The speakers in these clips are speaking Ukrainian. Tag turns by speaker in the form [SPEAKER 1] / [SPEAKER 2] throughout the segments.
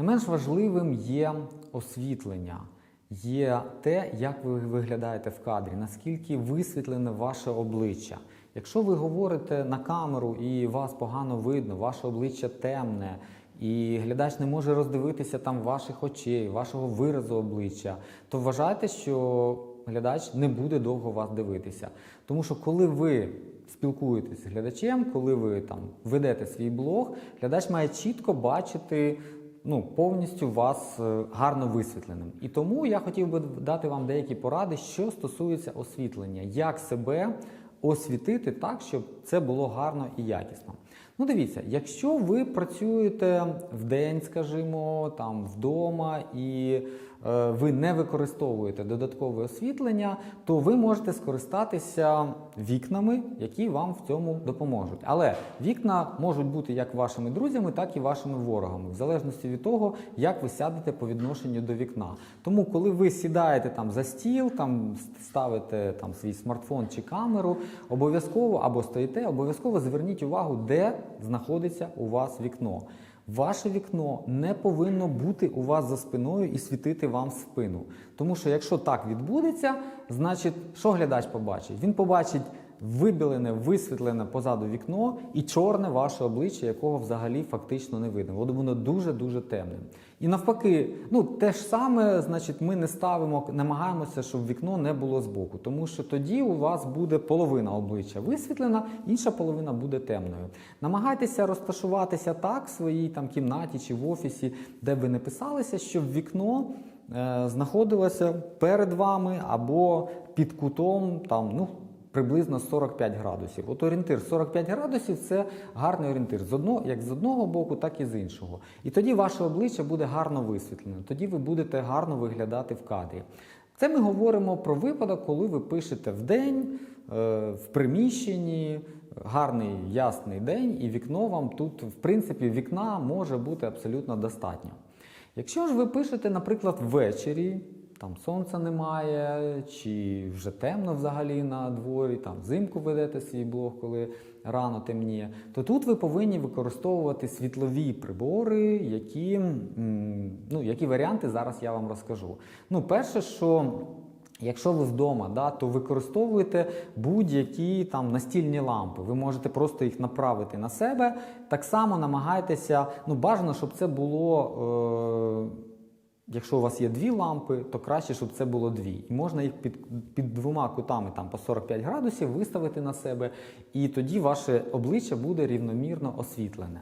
[SPEAKER 1] Не менш важливим є освітлення, є те, як ви виглядаєте в кадрі, наскільки висвітлене ваше обличчя. Якщо ви говорите на камеру і вас погано видно, ваше обличчя темне, і глядач не може роздивитися там ваших очей, вашого виразу обличчя, то вважайте, що глядач не буде довго вас дивитися. Тому що коли ви спілкуєтесь з глядачем, коли ви там ведете свій блог, глядач має чітко бачити ну, повністю вас е, гарно висвітленим. І тому я хотів би дати вам деякі поради, що стосується освітлення, як себе освітити так, щоб це було гарно і якісно. Ну, дивіться, якщо ви працюєте в день, скажімо, там вдома і ви не використовуєте додаткове освітлення, то ви можете скористатися вікнами, які вам в цьому допоможуть. Але вікна можуть бути як вашими друзями, так і вашими ворогами, в залежності від того, як ви сядете по відношенню до вікна. Тому, коли ви сідаєте там за стіл, там ставите там свій смартфон чи камеру, обов'язково або стоїте, обов'язково зверніть увагу, де знаходиться у вас вікно. Ваше вікно не повинно бути у вас за спиною і світити вам в спину. Тому що якщо так відбудеться, значить, що глядач побачить? Він побачить вибілене, висвітлене позаду вікно і чорне ваше обличчя, якого взагалі фактично не видно. Воно воно дуже-дуже темне. І навпаки, ну те ж саме, значить, ми не ставимо, намагаємося, щоб вікно не було збоку, тому що тоді у вас буде половина обличчя висвітлена, інша половина буде темною. Намагайтеся розташуватися так в своїй там кімнаті чи в офісі, де ви не писалися, щоб вікно е, знаходилося перед вами або під кутом там, ну. Приблизно 45 градусів. От орієнтир 45 градусів це гарний орієнтир з одного, як з одного боку, так і з іншого. І тоді ваше обличчя буде гарно висвітлене, тоді ви будете гарно виглядати в кадрі. Це ми говоримо про випадок, коли ви пишете в день, е, в приміщенні, гарний ясний день, і вікно вам тут, в принципі, вікна може бути абсолютно достатньо. Якщо ж ви пишете, наприклад, ввечері, там сонця немає, чи вже темно взагалі на дворі, там взимку ведете свій блог, коли рано темніє, то тут ви повинні використовувати світлові прибори, які, ну, які варіанти зараз я вам розкажу. Ну, перше, що Якщо ви вдома, да, то використовуйте будь-які там настільні лампи. Ви можете просто їх направити на себе. Так само намагайтеся, ну бажано, щоб це було. Е- Якщо у вас є дві лампи, то краще, щоб це було дві. І можна їх під, під двома кутами там, по 45 градусів виставити на себе, і тоді ваше обличчя буде рівномірно освітлене.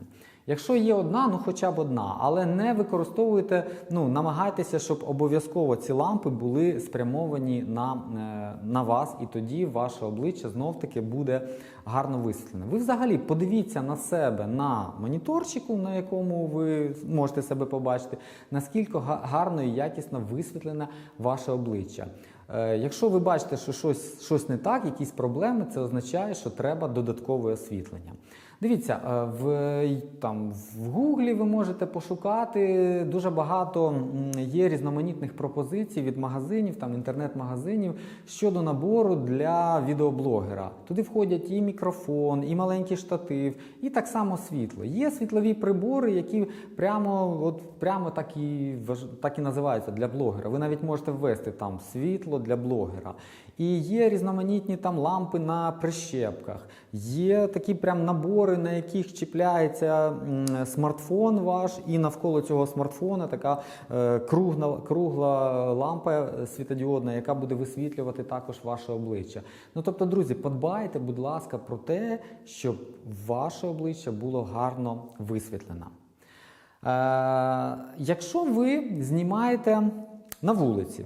[SPEAKER 1] Якщо є одна, ну хоча б одна, але не використовуйте, ну намагайтеся, щоб обов'язково ці лампи були спрямовані на, е, на вас, і тоді ваше обличчя знов-таки буде гарно висвітлене. Ви взагалі подивіться на себе на моніторчику, на якому ви можете себе побачити, наскільки гарно і якісно висвітлене ваше обличчя. Е, Якщо ви бачите, що щось, щось не так, якісь проблеми, це означає, що треба додаткове освітлення. Дивіться, е, в, там, в Гуглі ви можете пошукати дуже багато є різноманітних пропозицій від магазинів, там інтернет-магазинів щодо набору для відеоблогера. Туди входять і мікрофон, і маленький штатив, і так само світло. Є світлові прибори, які прямо, от, прямо так, і, так і називаються для блогера. Ви навіть можете ввести там світло для блогера. І є різноманітні там лампи на прищепках, є такі прям набори, на яких чіпляється смартфон ваш, і навколо цього смартфона така е, кругла, кругла лампа світодіодна, яка буде висвітлювати також ваше обличчя. Ну тобто, друзі, подбайте, будь ласка, про те, щоб ваше обличчя було гарно висвітлене. Е, якщо ви знімаєте на вулиці,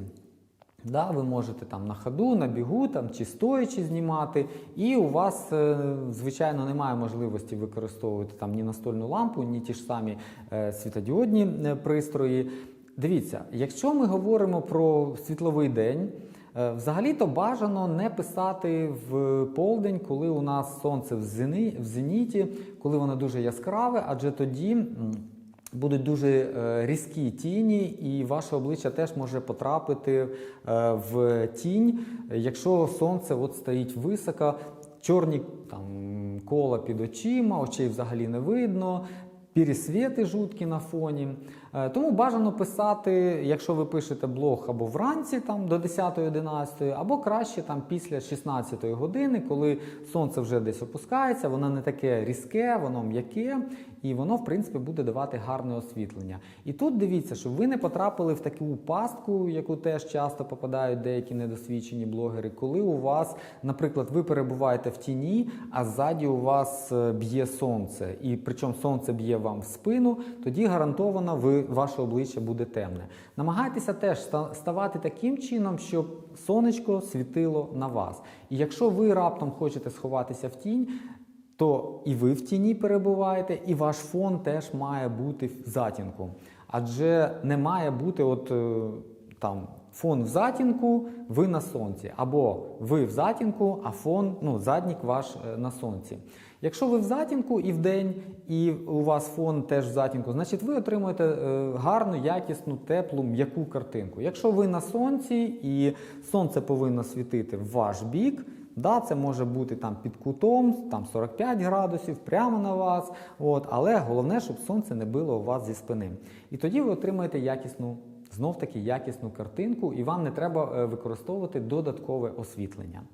[SPEAKER 1] Да, ви можете там на ходу, на бігу там, чи стоячи знімати, і у вас, е, звичайно, немає можливості використовувати там ні настольну лампу, ні ті ж самі е, світодіодні е, пристрої. Дивіться, якщо ми говоримо про світловий день, взагалі-то бажано не писати в полдень, коли у нас сонце в зеніті, коли воно дуже яскраве, адже тоді. Будуть дуже е, різкі тіні, і ваше обличчя теж може потрапити е, в тінь, якщо сонце от стоїть високо, чорні там, кола під очима, очей взагалі не видно, пересвіти жуткі на фоні. Е, Тому бажано писати, якщо ви пишете блог або вранці там до 10-11, або краще там після 16 години, коли сонце вже десь опускається, воно не таке різке, воно м'яке, і воно, в принципі, буде давати гарне освітлення. І тут дивіться, щоб ви не потрапили в таку пастку, яку теж часто попадають деякі недосвідчені блогери, коли у вас, наприклад, ви перебуваєте в тіні, а ззаді у вас е, б'є сонце, і причому сонце б'є вам в спину, тоді гарантовано ви, ваше обличчя буде темне. Намагайтеся теж ставати таким чином, щоб сонечко світило на вас. І якщо ви раптом хочете сховатися в тінь, то і ви в тіні перебуваєте, і ваш фон теж має бути в затінку. Адже не має бути от е, там фон в затінку, ви на сонці, або ви в затінку, а фон, ну, заднік ваш е, на сонці. Якщо ви в затінку і вдень, і у вас фон теж в затінку, значить ви отримуєте е, гарну, якісну, теплу, м'яку картинку. Якщо ви на сонці і сонце повинно світити в ваш бік, Да, це може бути там під кутом, там 45 градусів, прямо на вас. От, але головне, щоб сонце не било у вас зі спини. І тоді ви отримаєте якісну, знов таки якісну картинку, і вам не треба е, використовувати додаткове освітлення.